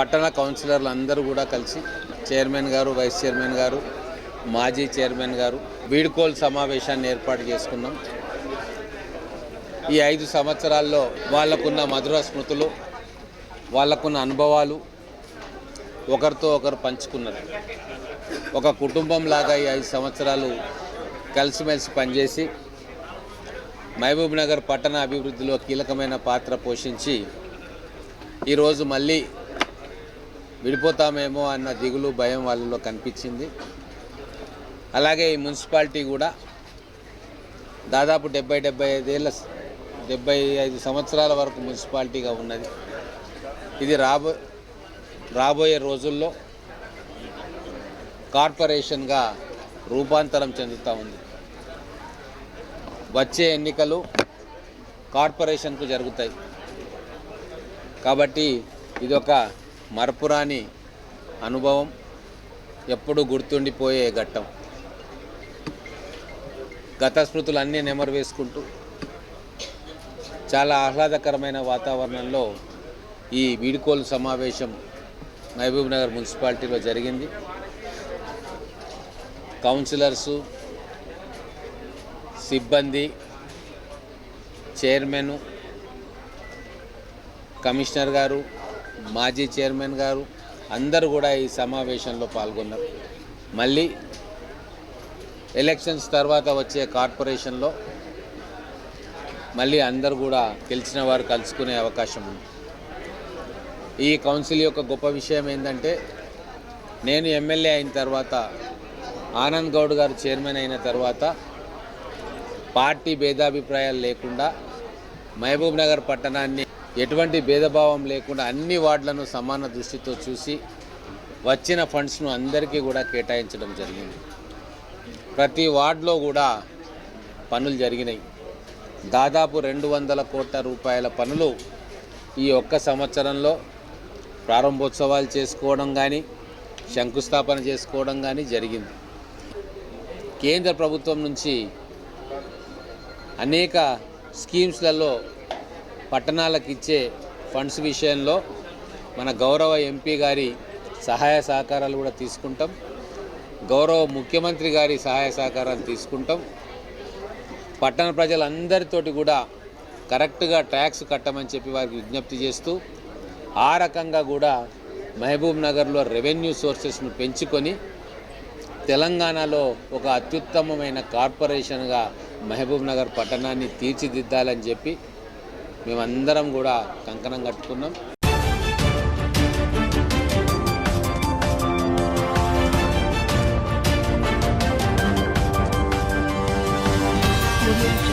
పట్టణ కౌన్సిలర్లు అందరూ కూడా కలిసి చైర్మన్ గారు వైస్ చైర్మన్ గారు మాజీ చైర్మన్ గారు వీడ్కోల్ సమావేశాన్ని ఏర్పాటు చేసుకున్నాం. ఈ ఐదు సంవత్సరాల్లో వాళ్ళకున్న మధుర స్మృతులు వాళ్ళకున్న అనుభవాలు ఒకరితో ఒకరు పంచుకున్నారు. ఒక కుటుంబం లాగా ఈ ఐదు సంవత్సరాలు కలిసిమెలిసి పనిచేసి మహబూబ్ నగర్ పట్టణ అభివృద్ధిలో కీలకమైన పాత్ర పోషించి ఈరోజు మళ్ళీ విడిపోతామేమో అన్న దిగులు భయం వాళ్ళలో కనిపించింది. అలాగే ఈ మున్సిపాలిటీ కూడా దాదాపు డెబ్బై డెబ్బై ఐదేళ్ళ డెబ్బై ఐదు సంవత్సరాల వరకు మున్సిపాలిటీగా ఉన్నది. ఇది రాబో రాబోయే రోజుల్లో కార్పొరేషన్గా రూపాంతరం చెందుతూ ఉంది. వచ్చే ఎన్నికలు కార్పొరేషన్కు జరుగుతాయి. కాబట్టి ఇదొక మరపురాని అనుభవం ఎప్పుడు గుర్తుండిపోయే ఘట్టం. గత స్మృతులన్నీ నెమరు వేసుకుంటూ చాలా ఆహ్లాదకరమైన వాతావరణంలో ఈ వీడుకోలు సమావేశం మహబూబ్ నగర్ మున్సిపాలిటీలో జరిగింది. కౌన్సిలర్సు సిబ్బంది చైర్మన్ కమిషనర్ గారు మాజీ చైర్మన్ గారు అందరూ కూడా ఈ సమావేశంలో పాల్గొన్నారు. మళ్ళీ ఎలక్షన్స్ తర్వాత వచ్చే కార్పొరేషన్లో మళ్ళీ అందరు కూడా గెలిచిన వారు కలుసుకునే అవకాశం ఉంది. ఈ కౌన్సిల్ యొక్క గొప్ప విషయం ఏంటంటే నేను ఎమ్మెల్యే అయిన తర్వాత ఆనంద్ గౌడ్ గారు చైర్మన్ అయిన తర్వాత పార్టీ భేదాభిప్రాయాలు లేకుండా మహబూబ్ నగర్ పట్టణాన్ని ఎటువంటి భేదభావం లేకుండా అన్ని వార్డులను సమాన దృష్టితో చూసి వచ్చిన ఫండ్స్ను అందరికీ కూడా కేటాయించడం జరిగింది. ప్రతి వార్డులో కూడా పనులు జరిగినాయి. దాదాపు రెండు వందల కోట్ల రూపాయల పనులు ఈ ఒక్క సంవత్సరంలో ప్రారంభోత్సవాలు చేసుకోవడం కానీ శంకుస్థాపన చేసుకోవడం కానీ జరిగింది. కేంద్ర ప్రభుత్వం నుంచి అనేక స్కీమ్స్లలో పట్టణాలకు ఇచ్చే ఫండ్స్ విషయంలో మన గౌరవ ఎంపీ గారి సహాయ సహకారాలు కూడా తీసుకుంటాం. గౌరవ ముఖ్యమంత్రి గారి సహాయ సహకారాలు తీసుకుంటాం. పట్టణ ప్రజలందరితోటి కూడా కరెక్ట్గా ట్యాక్స్ కట్టమని చెప్పి వారికి విజ్ఞప్తి చేస్తూ ఆ రకంగా కూడా మహబూబ్ నగర్లో రెవెన్యూ సోర్సెస్ను పెంచుకొని తెలంగాణలో ఒక అత్యుత్తమమైన కార్పొరేషన్గా మహబూబ్ నగర్ పట్టణాన్ని తీర్చిదిద్దాలని చెప్పి మేమందరం కూడా కంకణం కట్టుకున్నాం. audio